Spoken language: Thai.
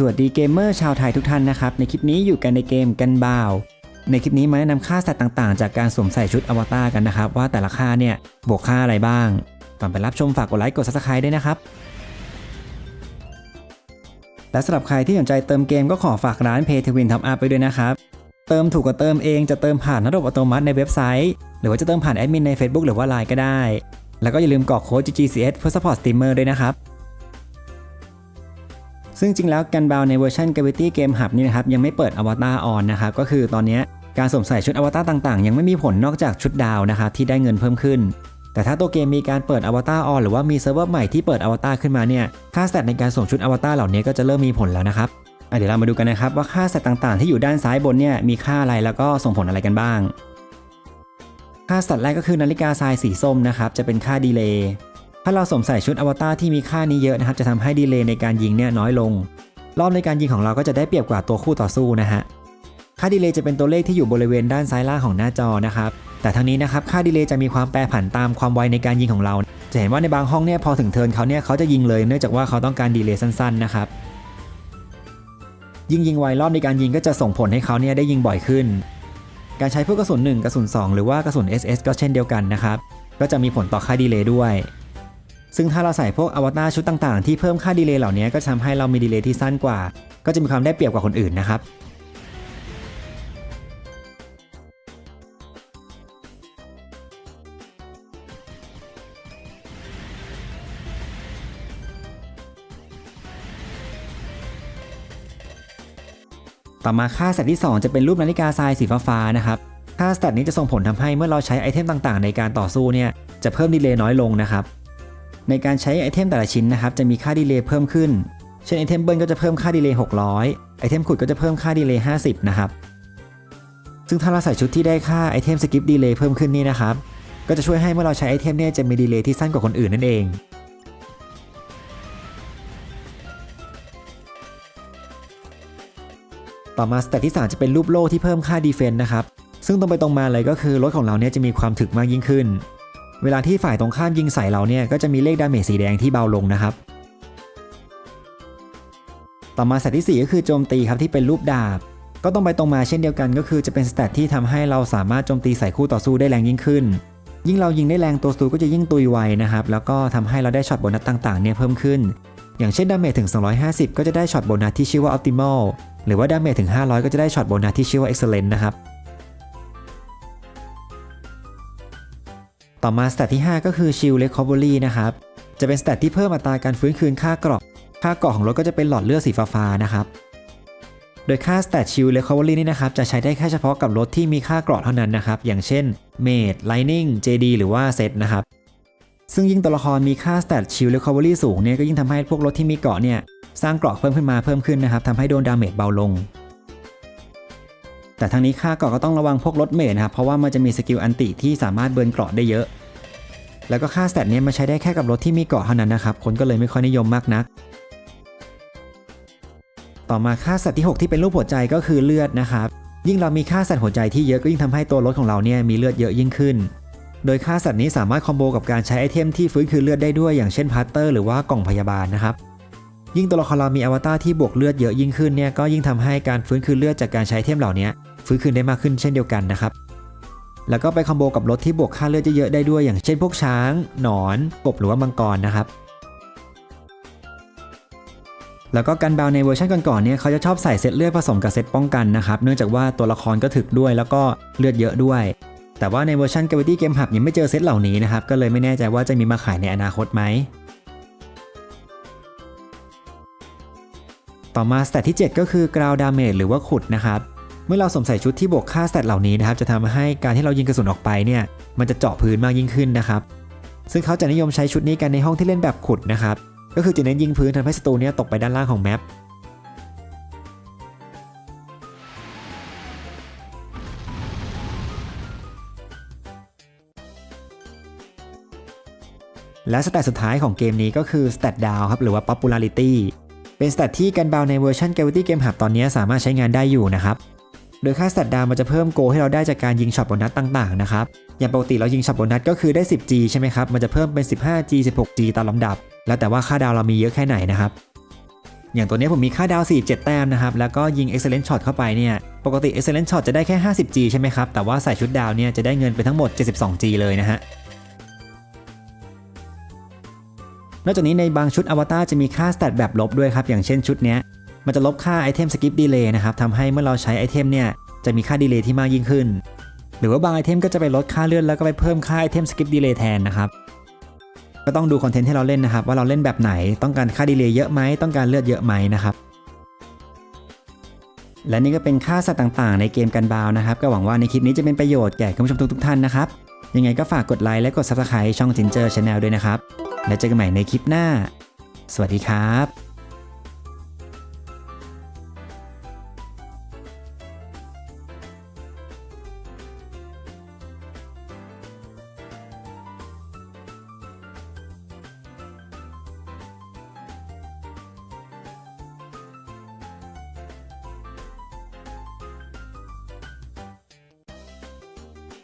สวัสดีเกมเมอร์ชาวไทยทุกท่านนะครับ ในคลิปนี้อยู่กันในเกมกันบาว ในคลิปนี้มาแนะนำค่าสัตว์ต่างๆ จากการสวมใส่ชุดอวตารกันนะครับ ว่าแต่ละค่าเนี่ยบวกค่าอะไรบ้าง ก่อนไปรับชมฝากกดไลค์กด subscribe ด้วยนะครับ และสำหรับใครที่สนใจเติมเกมก็ขอฝากร้าน Pay to Win Top Up ไปด้วยนะครับ เติมถูกกว่าเติมเองจะเติมผ่านระบบอัตโนมัติในเว็บไซต์ หรือว่าจะเติมผ่านแอดมินใน Facebook หรือว่า Line ก็ได้ แล้วก็อย่าลืมกรอกโค้ด GGCS เพื่อ support streamer ด้วยนะครับ ซึ่งจริงแล้วกันบาวในเวอร์ชัน Gravity Game Hub นี่นะครับยังไม่เปิดอวตารออนนะครับก็คือตอนนี้การสวมใส่ชุดอวตารต่างๆ ยังไม่มีผลนอกจากชุดดาวนะครับที่ได้เงินเพิ่มขึ้น แต่ถ้าตัวเกมมีการเปิดอวตารออนหรือว่ามีเซิร์ฟเวอร์ใหม่ที่เปิดอวตารขึ้นมาเนี่ยค่าสแตทในการสวมชุดอวตารเหล่านี้ก็จะเริ่มมีผลแล้วนะครับเดี๋ยวเรามาดูกันนะครับว่าค่าสแตทต่างๆ ที่อยู่ด้านซ้ายบนเนี่ยมีค่าอะไรแล้วก็ส่งผลอะไรกันบ้าง ค่าสแตทแรกก็คือนาฬิกาทรายสีส้มนะครับจะเป็นค่าดีเลย์ ถ้าเราสวมใส่ชุดอวตารที่มีค่านี้เยอะนะครับ จะทำให้ดีเลย์ในการยิงเนี่ยน้อยลง รอบในการยิงของเราก็จะได้เปรียบกว่าตัวคู่ต่อสู้นะฮะ ค่าดีเลย์จะเป็นตัวเลขที่อยู่บริเวณด้านซ้ายล่างของหน้าจอนะครับ แต่ทั้งนี้นะครับค่าดีเลย์จะมีความแปรผันตามความไวในการยิงของเรา จะเห็นว่าในบางห้องเนี่ยพอถึงเทินเขาเนี่ยเขาจะยิงเลยเนื่องจากว่าเขาต้องการดีเลย์สั้นๆนะครับ ยิงยิงไวรอบในการยิงก็จะส่งผลให้เขาเนี่ยได้ยิงบ่อยขึ้น การใช้พวกกระสุน 1 กระสุน 2 หรือว่ากระสุน SS ก็เช่นเดียวกันนะครับ ก็จะมีผลต่อค่าดีเลย์ด้วย ซึ่งถ้าเราใส่พวกอวตารชุดต่างๆ ที่เพิ่มค่าดีเลย์เหล่านี้ก็จะทำให้เรามีดีเลย์ที่สั้นกว่า ก็จะมีความได้เปรียบกว่าคนอื่นนะครับต่อมาค่าสแตทที่ 2 จะเป็นรูปนาฬิกาทรายสีฟ้าๆนะครับค่าสแตทนี้จะส่งผลทำให้เมื่อเราใช้ไอเทมต่างๆ ในการต่อสู้เนี่ยจะเพิ่มดีเลย์น้อยลงนะครับ ในการใช้ไอเทมแต่ละชิ้นนะครับจะมีค่าดีเลย์เพิ่มขึ้น เช่นไอเทมเบิลก็จะเพิ่มค่าดีเลย์600 ไอเทมขุดก็จะเพิ่มค่าดีเลย์50 นะครับ ซึ่งถ้าเราใส่ชุดที่ได้ค่าไอเทมสกิปดีเลย์เพิ่มขึ้นนี่นะครับ ก็จะช่วยให้เมื่อเราใช้ไอเทมเนี่ยจะมีดีเลย์ที่สั้นกว่าคนอื่นนั่นเองต่อมาสเตตที่ 3 จะเป็นรูปโล่ที่เพิ่มค่าดีเฟนต์นะครับ ซึ่งตรงไปตรงมาเลยก็คือรถของเราเนี่ยจะมีความถึกมากยิ่งขึ้น เวลาที่ฝ่ายตรงข้ามยิงใส่เราเนี่ยก็จะมีเลขดาเมจสีแดงที่เบาลงนะครับ ต่อมาสเตตที่ 4 ก็คือโจมตีครับที่เป็นรูปดาบ ก็ต้องไปตรงมาเช่นเดียวกันก็คือจะเป็นสเตตที่ทำให้เราสามารถโจมตีใส่คู่ต่อสู้ได้แรงยิ่งขึ้น ยิ่งเรายิงได้แรงตัวสู้ก็จะยิ่งตุยไวนะครับแล้วก็ทำให้เราได้ช็อตโบนัสต่างๆเนี่ยเพิ่มขึ้น อย่างเช่นดาเมจถึง 250 ก็จะได้ช็อตโบนัสที่ชื่อว่า optimal หรือว่าดาเมจถึง 500 ก็จะได้ช็อตโบนัสที่ชื่อว่า excellent นะครับ ต่อมาสเตตที่ 5 ก็คือ shield recovery นะครับ จะเป็นสเตตที่เพิ่มอัตราการฟื้นคืนค่าเกราะค่าเกราะของรถก็จะเป็นหลอดเลือดสีฟ้าๆนะครับ โดยค่า stat shield recovery นี่นะครับ จะใช้ได้แค่เฉพาะกับรถที่มีค่าเกราะเท่านั้นนะครับ อย่างเช่น mage lightning jd หรือว่า set นะครับ ซึ่งยิ่งตัวละครมีค่า stat shield recovery สูงเนี่ยก็ยิ่งทำให้พวกรถที่มีเกราะเนี่ยสร้างเกราะเพิ่มขึ้นมาเพิ่มขึ้นนะครับทำให้โดนดาเมจเบาลง แต่ทั้งนี้ค่าเกราะก็ต้องระวังพวกรถเมจนะครับเพราะว่ามันจะมีสกิลอันติที่สามารถเบิร์นเกราะได้เยอะ แล้วก็ค่าสแตทเนี่ยมันใช้ได้แค่กับรถที่มีเกราะเท่านั้นนะครับคนก็เลยไม่ค่อยนิยมมากนัก ต่อมาค่าสแตทที่ 6 ที่เป็นรูปหัวใจก็คือเลือดนะครับยิ่งเรามีค่าสแตทหัวใจที่เยอะก็ยิ่งทำให้ตัวรถของเราเนี่ยมีเลือดเยอะยิ่งขึ้น โดยค่าสแตทนี้สามารถคอมโบกับการใช้ไอเทมที่ฟื้นคืนเลือดได้ด้วยอย่างเช่นพัตเตอร์หรือว่ากล่องพยาบาลนะครับ ยิ่งตัวละครเรามีอวตารที่บวกเลือดเยอะยิ่งขึ้นเนี่ยก็ยิ่งทำให้การฟื้นคืนเลือดจากการใช้เทมเหล่านี้ฟื้นคืนได้มากขึ้นเช่นเดียวกันนะครับแล้วก็ไปคอมโบกับรถที่บวกค่าเลือดเยอะๆได้ด้วย อย่างเช่นพวกช้าง หนอน กบหรือว่ามังกรนะครับ แล้วก็กันบาวในเวอร์ชันก่อนๆเนี่ยเขาจะชอบใส่เซตเลือดผสมกับเซตป้องกันนะครับ เนื่องจากว่าตัวละครก็ถึกด้วยแล้วก็เลือดเยอะด้วย แต่ว่าในเวอร์ชัน Gravity Game Hub ยังไม่เจอเซตเหล่านี้นะครับ ก็เลยไม่แน่ใจว่าจะมีมาขายในอนาคตไหม ต่อมาสเตตที่ 7 ก็คือกราวดาเมจหรือว่าขุดนะครับเมื่อเราสวมใส่ชุดที่บวกค่าสเตตเหล่านี้นะครับจะทำให้การที่เรายิงกระสุนออกไปเนี่ยมันจะเจาะพื้นมากยิ่งขึ้นนะครับซึ่งเขาจะนิยมใช้ชุดนี้กันในห้องที่เล่นแบบขุดนะครับก็คือจะเน้นยิงพื้นทำให้ศัตรูเนี่ยตกไปด้านล่างของแมปและสเตตสุดท้ายของเกมนี้ก็คือ stat down ครับหรือว่า popularity เป็นสเตตที่กันบาวในเวอร์ชัน Gravity Game Hub ตอนนี้สามารถใช้งานได้อยู่นะครับ โดยค่าสแตทดาวมันจะเพิ่มโกให้เราได้จากการยิงช็อตโบนัสต่างๆนะครับ อย่างปกติเรายิงช็อตโบนัสก็คือได้ 10G ใช่ไหมครับ มันจะเพิ่มเป็น 15G 16G ตามลำดับ แล้วแต่ว่าค่าดาวเรามีเยอะแค่ไหนนะครับ อย่างตัวนี้ผมมีค่าดาว 47 แต้มนะครับ แล้วก็ยิง Excellent Shot เข้าไปเนี่ย ปกติ Excellent Shot จะได้แค่ 50G ใช่ไหมครับ แต่ว่าใส่ชุดดาวเนี่ยจะได้เงินไปทั้งหมด 72G เลยนะฮะ นอกจากนี้ในบางชุดอวตารจะมีค่าสแตทแบบลบด้วยครับ อย่างเช่นชุดเนี้ย มันจะลบค่าไอเทมสกิปดีเลย์นะครับทำให้เมื่อเราใช้ไอเทมเนี่ยจะมีค่าดีเลย์ที่มากยิ่งขึ้น หรือว่าบางไอเทมก็จะไปลดค่าเลื่อนแล้วก็ไปเพิ่มค่าไอเทมสกิปดีเลย์แทนนะครับก็ต้องดูคอนเทนต์ที่เราเล่นนะครับว่าเราเล่นแบบไหนต้องการค่าดีเลย์เยอะไหมต้องการเลือดเยอะไหมนะครับและนี่ก็เป็นค่าสัตว์ต่างๆ ในเกมกันบาวนะครับ ก็หวังว่าในคลิปนี้จะเป็นประโยชน์แก่คุณผู้ชมทุกๆท่านนะครับ ยังไงก็ฝากกดไลค์และกด Subscribe ช่อง Ginger Channel ด้วยนะครับ แล้วเจอกันใหม่ในคลิปหน้า สวัสดีครับ